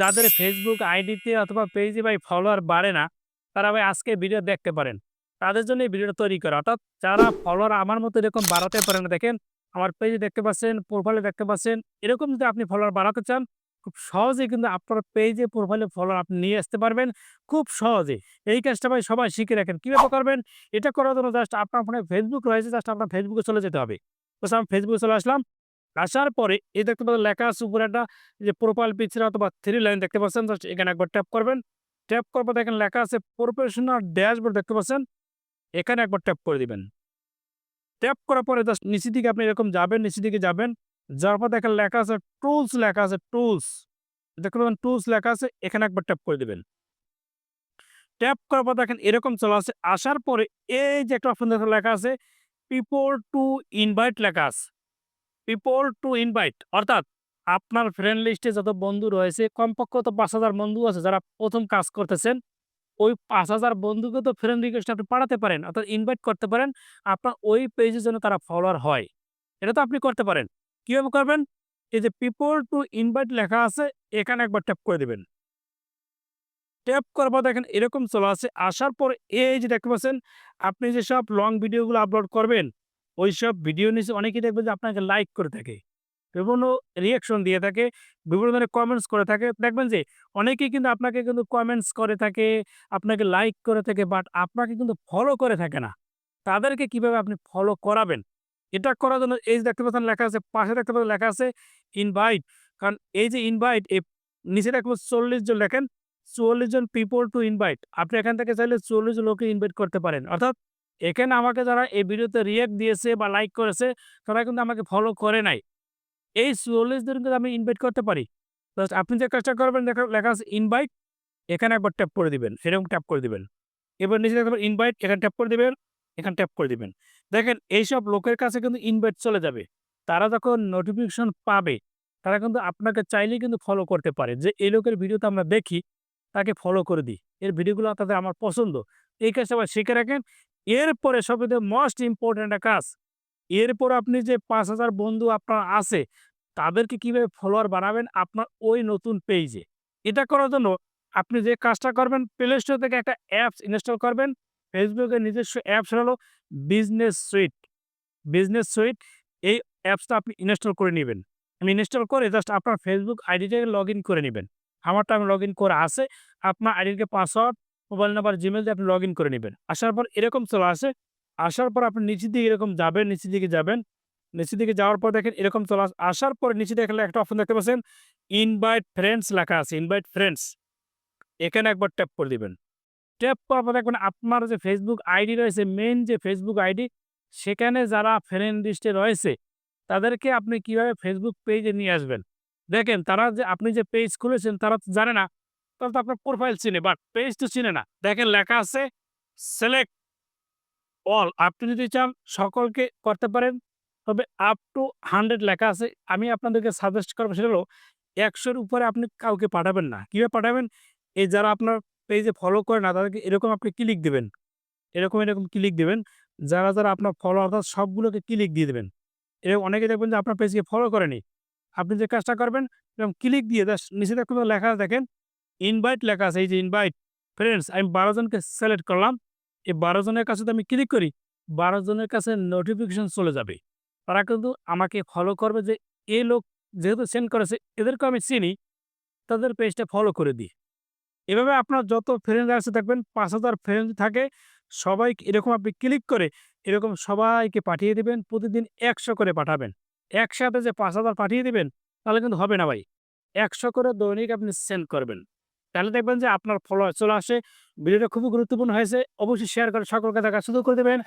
যাদের ফেসবুক আইডিতে অথবা পেজে ভাই ফলোয়ার বাড়ে না, তারা ভাই আজকে ভিডিও দেখতে পারেন। তাদের জন্য এই ভিডিওটা তৈরি করা। অর্থাৎ যারা ফলোয়ার আমার মতো এরকম বাড়াতে পারে না, দেখেন আমার পেজে দেখতে পাচ্ছেন প্রোফাইলে দেখতে পাচ্ছেন, এরকম যদি আপনি ফলোয়ার বাড়াতে চান, খুব সহজেই কিন্তু আপনার পেজে প্রোফাইলে ফলোয়ার আপনি নিয়ে আসতে পারবেন, খুব সহজে। এই কাজটা ভাই সবাই শিখে রাখেন। কীভাবে করবেন? এটা করার জন্য জাস্ট আপনার ফোনে ফেসবুক রয়েছে জাস্ট আপনার ফেসবুকে চলে যেতে হবে। বলছে আমি ফেসবুকে চলে আসলাম। আসার পরে এই দেখতে পাচ্ছেন লেখা আছে উপরে একটা যে প্রোফাইল পিকচার অথবা থ্রি লাইন দেখতে পাচ্ছেন, জাস্ট এখানে একবার ট্যাপ করবেন। ট্যাপ করার পর দেখেন লেখা আছে প্রফেশনাল ড্যাশবোর্ড দেখতে পাচ্ছেন, এখানে একবার ট্যাপ করে দিবেন। ট্যাপ করার পরে জাস্ট নিচের দিকে আপনি এরকম যাবেন, নিচের দিকে যাবেন, যাওয়ার পর দেখেন লেখা আছে টুলস লেখা আছে টুলস দেখতে পাবেন টুলস লেখা আছে, এখানে একবার ট্যাপ করে দিবেন। ট্যাপ করার পর দেখেন এরকম চলে আসে, আসার পরে এই যে একটা অপশন লেখা আছে পিপল টু ইনভাইট লেখা আছে। পিপল টু ইনভাইট অর্থাৎ আপনার ফ্রেন্ড লিস্টে যত বন্ধু রয়েছে, কমপক্ষে তো পাঁচ হাজার বন্ধু আছে যারা প্রথম কাজ করতেছেন, ওই পাঁচ হাজার বন্ধুকে তো ফ্রেন্ড রিকোয়েস্ট আপনি পাঠাতে পারেন, অর্থাৎ ইনভাইট করতে পারেন, আপনার ওই পেজের জন্য তারা ফলোয়ার হয়। এটা তো আপনি করতে পারেন। কীভাবে করবেন? এই যে পিপল টু ইনভাইট লেখা আছে, এখানে একবার ট্যাপ করে দেবেন। ট্যাপ করার পর দেখেন এরকম চলে আসে, আসার পর এই যে দেখতে পাচ্ছেন, আপনি যেসব লং ভিডিওগুলো আপলোড করবেন ওই সব ভিডিও নিচে অনেকেই দেখবেন যে আপনাকে লাইক করে থাকে। বিভিন্ন রিয়াকশন দিয়ে থাকে, বিভিন্ন ধরনের কমেন্টস করে থাকে। দেখবেন যে অনেকেই কিন্তু আপনাকে কিন্তু কমেন্টস করে থাকে, আপনাকে লাইক করে থাকে বাট আপনাকে কিন্তু ফলো করে থাকে না। তাদেরকে কীভাবে আপনি ফলো করাবেন? এটা করার জন্য এই দেখতে পাচ্ছেন লেখা আছে, পাশে দেখতে পাচ্ছেন লেখা আছে ইনভাইট কারণ এই যে ইনভাইট এই নিচে দেখব চল্লিশ জন লেখেন চুয়াল্লিশ জন পিপল টু ইনভাইট আপনি এখান থেকে চাইলে চল্লিশ জন লোককে ইনভাইট করতে পারেন। অর্থাৎ এখানে আমাকে যারা এই ভিডিওতে রিয়েক্ট দিয়েছে বা লাইক করেছে, তারা কিন্তু আমাকে ফলো করে নাই। এই চুয়াল্লিশ জন কিন্তু আমি ইনভাইট করতে পারি। জাস্ট আপনি যে কাজটা করবেন লেখা আছে ইনভাইট এখানে একবার ট্যাপ করে দিবেন সেরকম ট্যাপ করে দিবেন। এবার নিচে দেখবেন ইনভাইট এখানে ট্যাপ করে দিবেন, এখানে ট্যাপ করে দিবেন। দেখেন, এইসব লোকের কাছে কিন্তু ইনভাইট চলে যাবে। তারা যখন নোটিফিকেশন পাবে, তারা কিন্তু আপনাকে চাইলেই কিন্তু ফলো করতে পারে। যে এই লোকের ভিডিওতে আমরা দেখি, তাকে ফলো করে দিই। এর ভিডিওগুলো তাদের আমার পছন্দ। এই কাজটা আবার শিখে রাখেন এরপরে সবচেয়ে মোস্ট একটা কাজ। এরপর আপনি যে পাঁচ হাজার বন্ধু আপনার আছে, তাদেরকে কীভাবে ফলোয়ার বানাবেন আপনার ওই নতুন পেজে এটা করার জন্য আপনি যে কাজটা করবেন প্লে স্টোর থেকে একটা অ্যাপস ইনস্টল করবেন। ফেসবুকের নিজস্ব অ্যাপস হলো বিজনেস সুইট বিজনেস সুইট এই অ্যাপসটা আপনি ইনস্টল করে নেবেন। আমি ইনস্টল করে জাস্ট আপনার ফেসবুক আইডিটাকে লগ করে নেবেন। আমারটা আমি লগ করা আছে। আপনার আইডিকে পাসওয়ার্ড মোবাইল নাম্বার জিমেল দিয়ে আপনি লগ ইন করে নেবেন। আসার পর এরকম চলে আসে। আসার পর আপনি নিচের দিকে এরকম যাবেন, নিচের দিকে যাবেন। নিচের দিকে যাওয়ার পর দেখেন এরকম চলে আস আসার পর নিচে দেখলে একটা অপশন দেখতে পাচ্ছেন ইনভাইট ফ্রেন্ডস লেখা আছে ইনভাইট ফ্রেন্ডস এখানে একবার ট্যাপ করে দিবেন। ট্যাপ করার পর দেখবেন আপনার যে ফেসবুক আইডি রয়েছে মেন যে ফেসবুক আইডি সেখানে যারা ফ্রেন্ড লিস্টে রয়েছে, তাদেরকে আপনি কীভাবে ফেসবুক পেজে নিয়ে আসবেন? দেখেন তারা যে, আপনি যে পেজ খুলেছেন, তারা তো জানে না তারা তো আপনার প্রোফাইল চিনে বাট পেজ তো চিনে না। দেখেন লেখা আছে সিলেক্ট অল আপনি যদি চান সকলকে করতে পারেন, তবে আপ টু হান্ড্রেড লেখা আছে। আমি আপনাদেরকে সাজেস্ট করব সেটা হলো, একশোর উপরে আপনি কাউকে পাঠাবেন না। কীভাবে পাঠাবেন? এই যারা আপনার পেজে ফলো করে না, তাদেরকে এরকম আপনি ক্লিক দেবেন। এরকম এরকম ক্লিক দেবেন। যারা যারা আপনার ফলো অর্থাৎ সবগুলোকে ক্লিক দিয়ে দেবেন। এরকম অনেকে দেখবেন যে আপনার পেজকে ফলো করেনি। আপনি যে কাজটা করবেন, এরকম ক্লিক দিয়ে জাস্ট নিচে দেখুন, লেখা দেখেন। ইনভাইট লেখা আছে, এই যে ইনভাইট ফ্রেন্ডস আমি বারো জনকে সিলেক্ট করলাম। এই বারো জনের কাছে তো আমি ক্লিক করি? বারো জনের কাছে নোটিফিকেশন চলে যাবে। তারা কিন্তু আমাকে ফলো করবে যে এই লোক যেহেতু সেন্ড করেছে এদেরকে আমি চিনি, তাদের পেজটা ফলো করে দিই। এভাবে আপনার যত ফ্রেন্ড আছে, দেখবেন পাঁচ হাজার ফ্রেন্ড থাকে, সবাই এরকম আপনি ক্লিক করে এরকম সবাইকে পাঠিয়ে দিবেন, প্রতিদিন একশো করে পাঠাবেন। একসাথে যে পাঁচ হাজার পাঠিয়ে দেবেন, তাহলে কিন্তু হবে না ভাই। একশো করে দৈনিক আপনি সেন্ড করবেন। তাহলে দেখবেন যে আপনার ফলো চলে আসে। ভিডিওটা খুবই গুরুত্বপূর্ণ হয়েছে। অবশ্যই শেয়ার করে সকলকে দেখা শুরু করে দেবেন।